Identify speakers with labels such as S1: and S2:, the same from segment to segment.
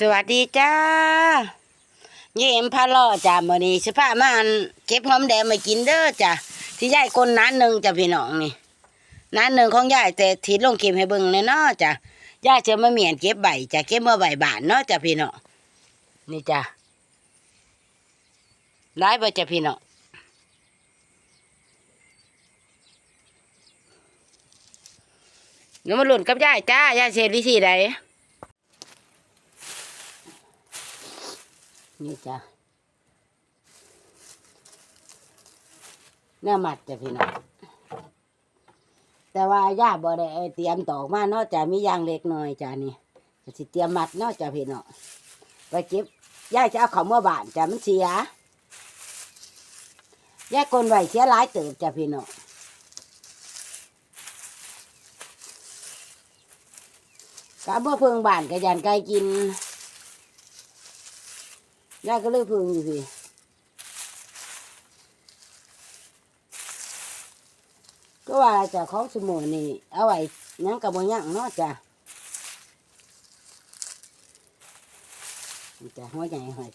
S1: สวัสดีจ้าเยี่ยมพาล่อจ้ามื้อนี้สิพามาอันเก็บหอมแดงมากินเด้อจ้ะที่ยายคนนั้นหนึ่งจ้ะพี่น้องนี่นั้นหนึ่งของยายแต่ทีลงเก็บให้เบิ่งเลยเนาะจ้ะยายจะมาเมียนเก็บใบจ้ะเก็บเมื่อใบบานเนาะจ้ะพี่น้องนี่จ้ะได้บ่จ้ะพี่น้องเดี๋ยวมาหลุนกับยายจ้ายายเสียวิธีใด นี่จ้ะเนื้อหมัดจ้ะพี่น้องแต่ว่าย่าบ่ได้เอาเตรียมตอกมาเนาะจ้ะมียางเล็กน้อยจ้ะนี่สิเตรียมมัดเนาะจ้ะพี่น้องไปเก็บย่าจะเอาเขาเมื่อบานจ้ะมันเสียย่ากลนไวเสียหลายเติบจ้ะพี่น้องกะเมื่อเพิ่งบานกะยันไก่กิน ย่าก็เลือกพึ่งอยู่พี่ก็ว่าจะของสมุนนี่เอาไว้หยังกับบยังเนาะจ้ะจะหัวใหญ่หอย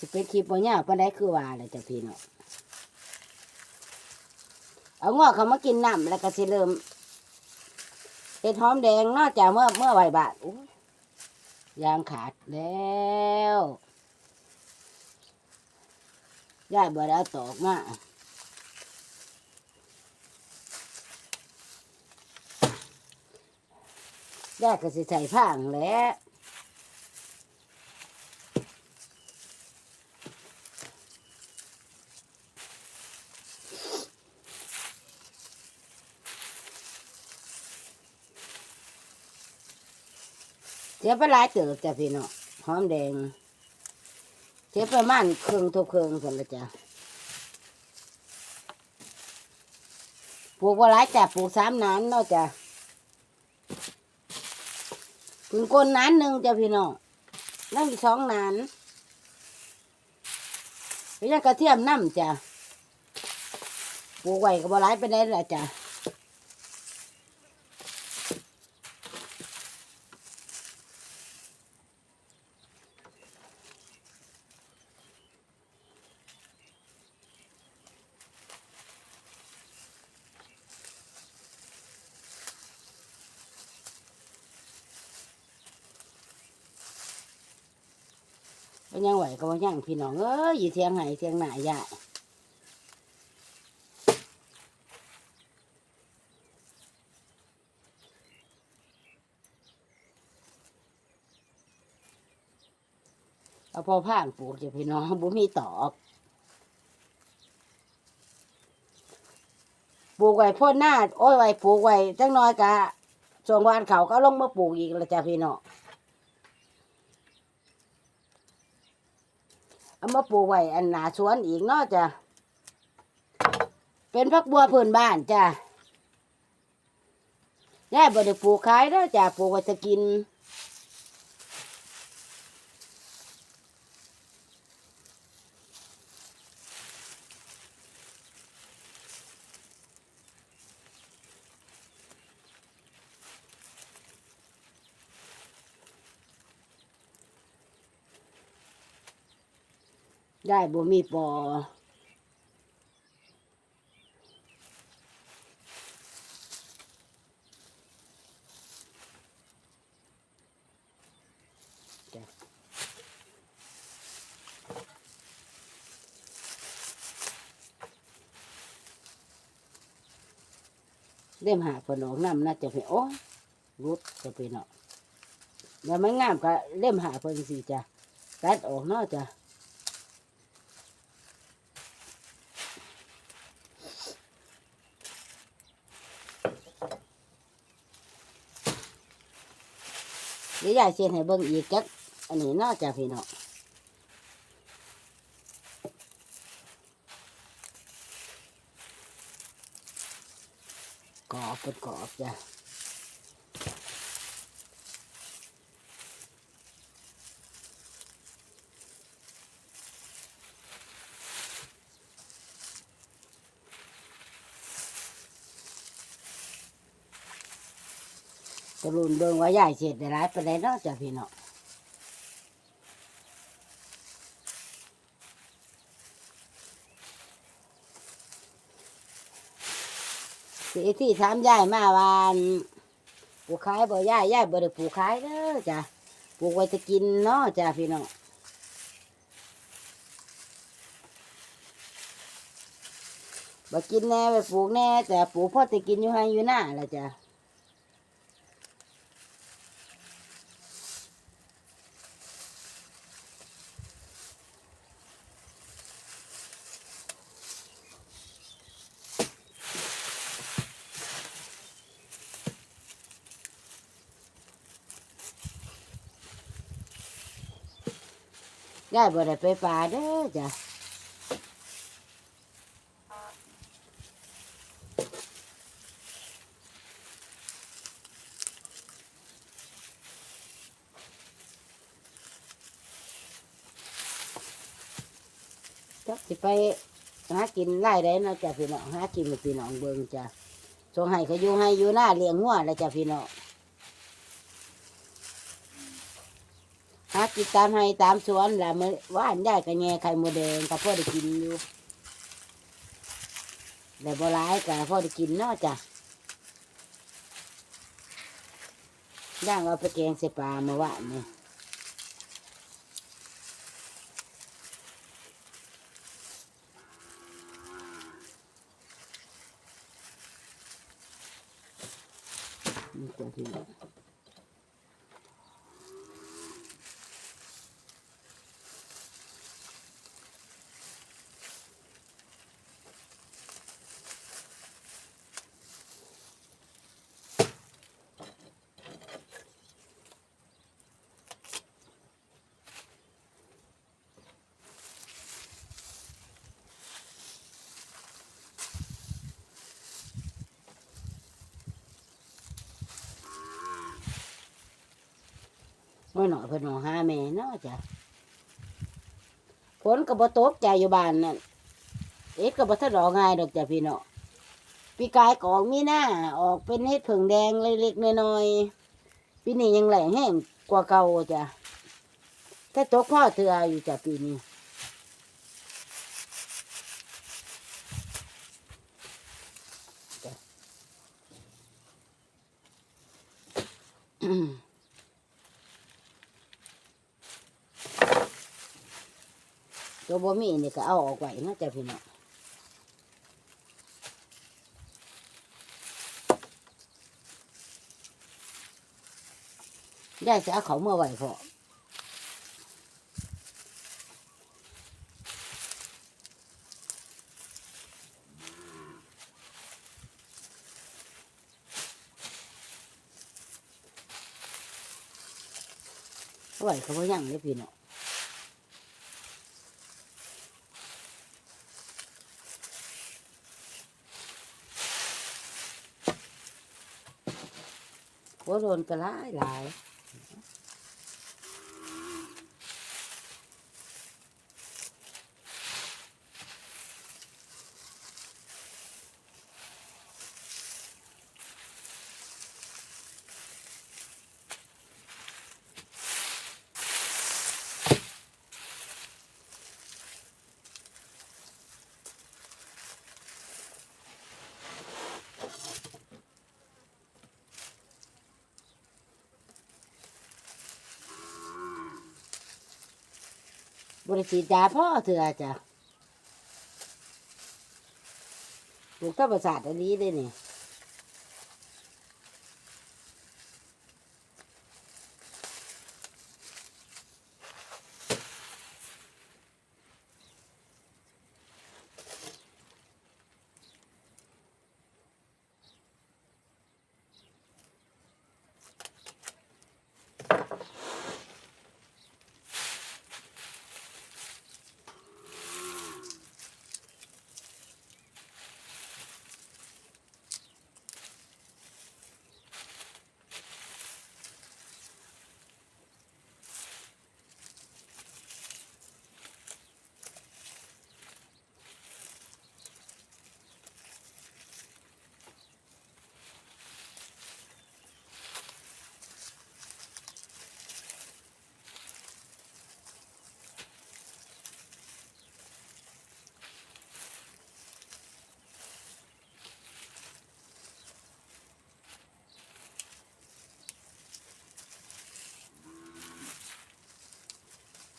S1: จะเป็นคลิปบ่ยากปานใดคือว่าเลยจ้ะพี่เนาะ เอางอกเขามากินน้ำแล้วก็สิเริ่มเห็ดหอมแดงนอกจากเมื่อเมื่อไหวบาทยางขาดแล้วยายบ่ได้เอาตอกมายายก็สิใส่ผ้างแล้ว สียไปหลายเติบจ้ะพี่น้องหอมแดงเสียประมาณครึ่องทุกเครึ่องคนละจ้ะปลูกว่าหลายจ้ะปลูกสามนานเนาะจ้ะถึงก้นนานหนึ่งจ้ะพี่น้องนั่งอีกสองนานไปยังกระเทียมน้ำจ้ะปลูกไว้ก็บ่หลายไปได้ละจ้ะ ก็ยังไหวก็ว่ายังพี่น้องเอ้ยอยู่เทียงไหนเทียงหน้ายายเอาพอผ่านปลูกจะพี่น้องบุมีตอกปลูกไว้พ่นหน้าโอ้ยไว้ปลูกไว้จังน้อยกะส่วงวานเขาก็ลงมาปลูกอีกแล้วจ้ะพี่น้อง เอามาปลูกไว้อันหนาสวนอีกเนาะจ้ะเป็นพักบัวพื้นบ้านจ้ะยายบ่ได้ปลูกขายเด้อจ้ะปลูกไว้จะกิน ได้บ่มีปอเล่มหาผนองน้ำน่าจะเป็นโอ้รุดจะเป็นเนาะแล้วไม่งามก็เล่มหาเพิ่นสิจ้ะตัดออกเนาะจ้ะ ดี๋ยวยายเชียนให้เบิ่งอีกจักอันนี้เน่าจะพี่น้องกรอบเป็นกรอบจ้ะ ตะลุนเบิ่งว่าใหญ่เสร็จได้หลายไปานใดเนาะจ้ะพี่เน้องสิที่ถามยายมาวันปลูกขายบ่ยายยายบ่ได้ปลูกขายเด้อจ้ะปลูกไว้จะกินเนาะจ้ะพี่น้องบ่กินแน่ไปปลูกแน่แต่ปลูกพ่อจะกินอยู่ให้อยู่หน้าละจ้ะ ยายบ่ได้ไปป่าเด้อจ้ะจักสิไปหากินไล่ได้นะจ้ะพี่น้องหากินให้พี่น้องเบิ่งจ้ะสงให้เขาอยู่ให้อยู่หน้าเลี้ยงงัวแล้วจ้ะพี่น้องิตามให้ตามสวนละมือว่านได้กระแงไข่หมูแดงกับพ่อได้กินอยู่แต่บ่ร้ายกับพ่อได้กินเนาะจ้ะย่างเอาไปแกงใส่ปลามาว่านนี่นี่ตัวที่ ไมื่อหน่อยเพิ่นหอหาแม่เนาะจ้ะฝนก็บ่ตกใจอยู่บ้านนั่นเอ็ดก็บ่ทันดอกง่ายดอกจ้ะพี่น้องปีกายกออกมีหน้าออกเป็นเฮ็ดผึ่งแดงเล็กๆน้อยๆปีนี้ยังแหลงแห้งกว่าเก่าจ้ะแต่ตกพ่อเถืออยู่จ้ะปีนี้ ตัวบ่มีนี่ก็เอาออกไว้นะจ้ะพี่น้องได้จะเอาเขาเมื่อไหร่พอไหวเขาบ่ยังเลยพี่น้อง หัว โดนก็หลายหลาย บริสีดาพ่อเถื่อจ้ะปลูกธรรมศาสตร์อันนี้ได้เนี่ย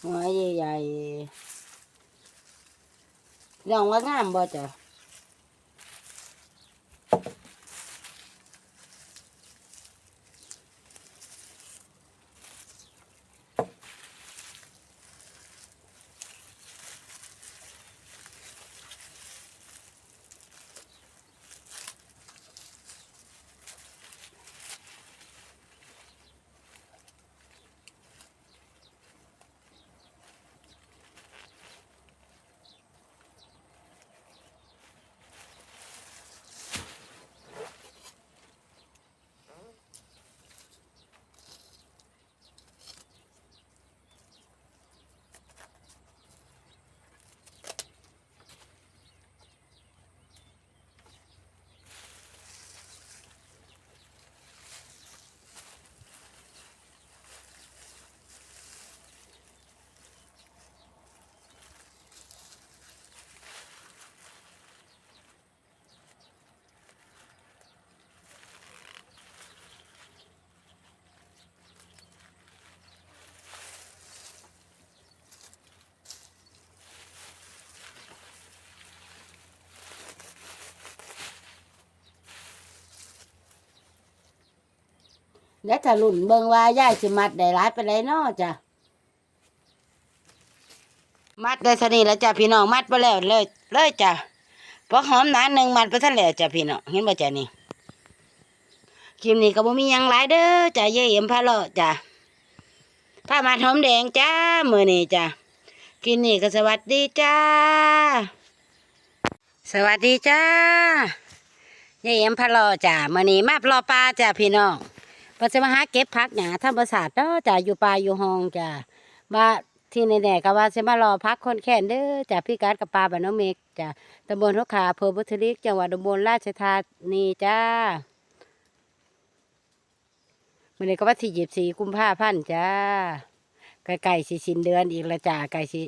S1: หัวใหญ่ๆลองว่างามบ่จ้ะ แล้วถ้ารุ่นเบิงว่ายายสิมัดได้หลายไปานใดน้อจ้ะมัดได้เท่านี้แล้วจ้ะพี่น้องมัดไปแล้วเลยเลยจ้ะเพราะหอมหนาหนึ่งมัดไปทะแล้วจ้ะพี่น้องเห็นบ่จ้ะนี่คลิปนี้ก็บ่มียังหลายเด้อจ้ะเย่เอ็มพะเลาะจ้ะผ้ามัดหอมแดงจ้ามือนี้จ้ะคลิปนี้ก็สวัสดีจ้า สวัสดีจ้าเย่เอ็มพะเลาะจ้ะมือนี้มาปลอปลาจ้ะพี่น้อง ก็จะมาหาเก็บผักหยาธรรมศาสตร์เนาะจ้ะอยู่ป่าอยู่ห้องจ้ะว่าที่แน่ๆก็ว่าจะมารอพักคนแค้นเด้อจ้ะพี่การกับปลาบ้านน้องเมกจ้ะตำบลทกขาอำเภอบุตริกจังหวัดอุบลราชธานีจ้าวันนี้ก็ว่าที่หยิบสีกุมภาพันธ์จ้าใกล้ๆสิสินเดือนอีกละจ้าใกล้สิ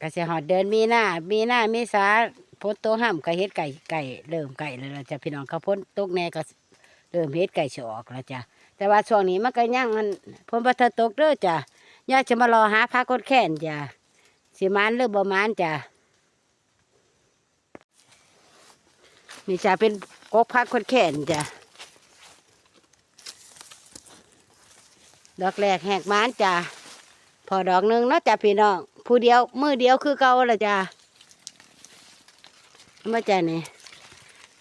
S1: ก็สิหอดเดือนมีหน้ามีหน้ามีสาพ้นโตห้ามก็เฮ็ดไก่ไก่เริ่มไก่แล้วล่ะจ้ะพี่น้องเขาพ้นตกแน่ก็ เริ่มเฮ็ดไก่ฉออกแล้วจ้ะแต่ว่าช่วงนี้มันก็ยังมันพ้นบัตตกเด้อจ้ะอยากจะมารอหาพักกดแค้นจ้ะสิมานหรือบ่มานจ้ะนี่จะเป็นกกพักกดแค้นจ้ะดอกแรกแหกมานจ้ะพอดอกหนึ่งเนาะจ้ะพี่น้องผู้เดียวมือเดียวคือเก่าละจ้ะมาจ้ะนี่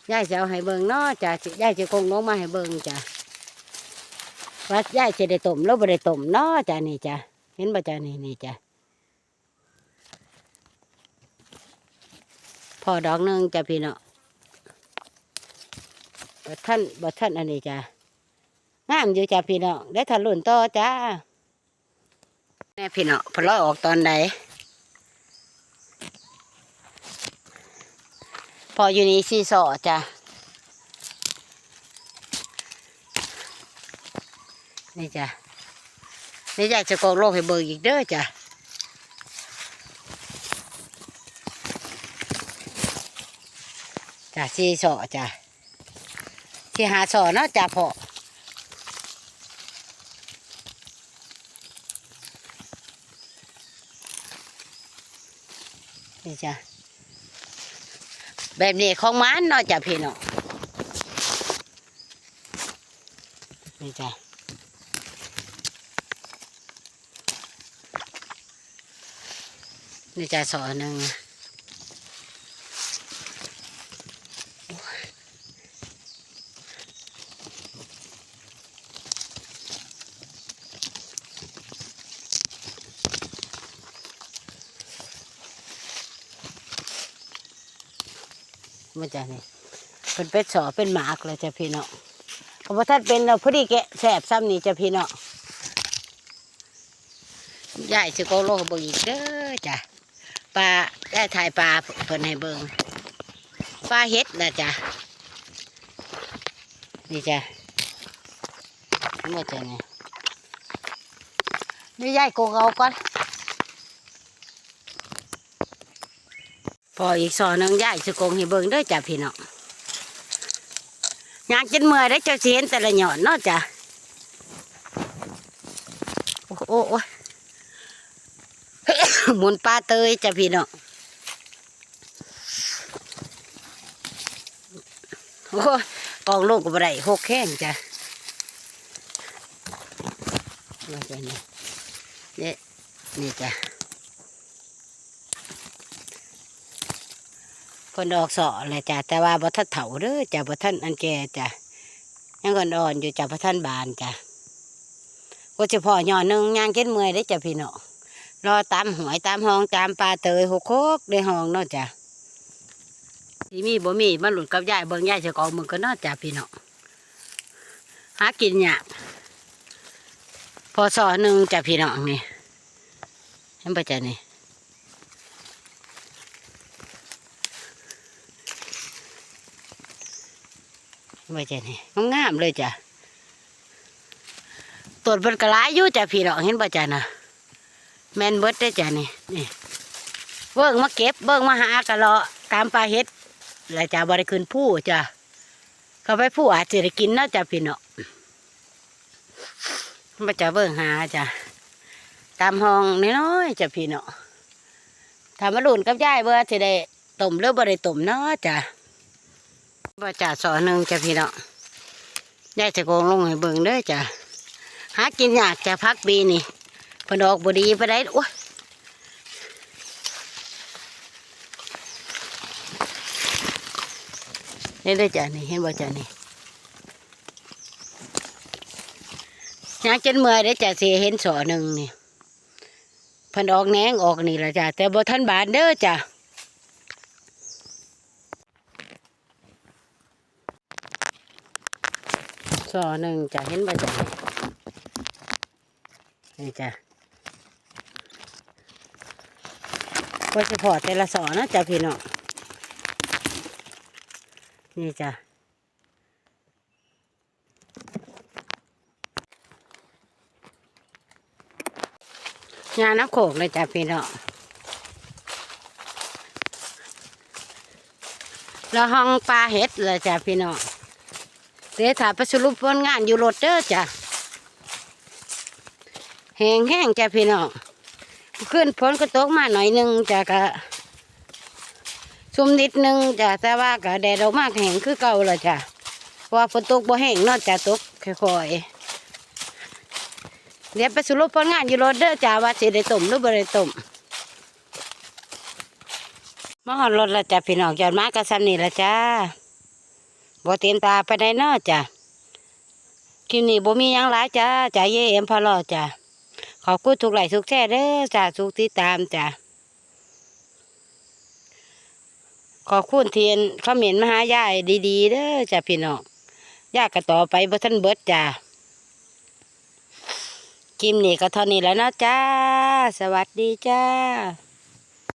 S1: ยายจะเอาให้เบิ่งเนาะจ้ะยายจะคงลงมาให้เบิ่งจ้ะว่ายายจะได้ต้มแล้วบ่ได้ต้มเนาะจ้ะนี่จ้ะเห็นบ่จ้ะนี่นี่จ้ะพอดอกหนึงจ้ะพี่เนาะบ่ท่านบ่ท่านอันนี้จ้ะงามอยู่จ้ะพี่เนาะได้ทันรุ่นต่อจ้าแม่พี่เนาะพอลอยออกตอนใดพ ออยู่นี่ซีสอจ้ะนี่จ้ะนี่อยากจะกองโลกให้เบิกอีกเด้อจ้ะจ้ะซีสอจ้ะที่หาสอเนาะจ้ะพอนี่จ้ะ แบบนี้ของมันเนาะจ้ะพี่น้องนี่จ้ะนี่จ้ะสอนหนึ่ง มันจ้ะนี่เป็นเป็ดสอเป็นหมากเลยจ้ะพี่เนาะเพราะว่าท่านเป็นเราพอดีแกะแสบซ้ำนี่จ้ะพี่เนาะยายสิโกโลกเบิ่งอีกเด้อจ้ะปลาได้ถ่ายปลาเพิ่นให้เบิ่งปลาเฮ็ดนะจ้ะนี่จ้ะมดจ้ะนี่นี่ยายโกงเอาก่อน พออีกสอนนึงยายสิโกงให้เบิ่งเด้อจ้ะพี่น้องยากจนเมื่อยได้เจ้าสิเห็นแต่ละหย่อนเนาะจ้ะโอ้โอ้โอ้มุนปลาเตยจ้ะพี่น้องโอ้กองลูกกับไรหกแข้งจ้ะนี่จ้ะนี่นี่นี่จ้ะ คนดอกสอแหละจ้ะแต่ว่าบ่ทันเถาเด้อจ้ะบ่ทันอันแก่จ้ะยังก่อนอ่อนอยู่จ้ะบ่ทันบานจ้ะก็เฉพาะย่อหนึงย่างเก็ดเมื่อยได้จ้ะพี่น้องรอตามหวยตามห้องตามปลาเตยหกโคกในห้องเนาะจ้ะที่มีบ่มีมาหลุดกับยายเบิ่งยายจะกองมึงก็เนาะจ้ะพี่น้องหากินยากพอสอหนึ่งจ้ะพี่น้องนี่เห็นปะจ้ะนี่ เห็นปะจ้ะนี่งามๆเลยจ้ะตรวเบิ่นกระไรอยู่จ้ะพี่น้องเห็นปะจ้ะนะแมนเบิดได้จ้ะนี่นี่เบิ่งมาเก็บเบิ่งมาหากะเลาะตามปลาเฮ็ดแล้วจ้ะบริคืนผู้จ้ะเขาไปผู้อาจจะได้กินเนาะจ้ะพี่เนาะมาจะเบิ่งหาจ้ะตามห้องน้อยๆจ้ะพี่เนาะถ้ามาลุนกับยายเบื่อจะได้ต้มหรือบริต้มเนาะจ้ะ บ่จ่าสอหนึ่งจ้ะพี่เนาะยายจะโกงลงให้เบิ่งเด้อจ้ะหากินยากจ้ะพักปีนี่พนออกบดีไปได้โอ้ยนี่ได้จ้ะนี่เห็นบ่จ้ะนี่ยางจนเมื่อยได้จ้ะเสียเห็นสอหนึ่งนี่พันออกแหนงออกนี่ละจ้ะแต่บ่ทันบานเด้อจ้ะ สอหนึ่งจะเห็นบ่จ้ะนี่จ้ะก็จะพอแต่ละสอนะจ้ะพี่น้องนี่จ้ะงานน้ำโขกเลยจ้ะพี่น้องแล้วห้องปลาเห็ดเลยจ้ะพี่น้อง ดี๋ยวถ่ายไปสรุปผลงานอยู่รถเด้อจ้ะแห้งแห้งจ้ะพี่น้องขึ้นฝนก็ตกมาหน่อยหนึงจ้ะกะซุ่มนิดหนึงจ้ะแต่ว่ากะแดดออกมากแห้งคือเก่าและจ้ะเพราะว่าฝนตกบ่แห้งนอกจากตกค่อยๆเดี๋ยวไปสรุปผลงานอยู่รถเด้อจ้ะว่าสิได้ต้มหรือบ่ได้ต้มมาหอดรถละจ้ะพี่น้องจอดมากระสันนี่ละจ้า บ่เต็มตาไปได้เนาะจ้ะคลิปนี้บ่มียังหลายจ้าจ่าเย่เอ็มพอลอจ้ะขอบคุณทุกไหลทุกแชร์เด้อจ้าทุกที่ตามจ้าขอบคุณเทียนคอมเมนมหายายดีๆเด้อจ้าพี่น้องยากก็ต่อไปบ่ทันเบิดจ้ากิมนี่ก็เท่านี้แล้วนะจ้า สวัสดีจ้า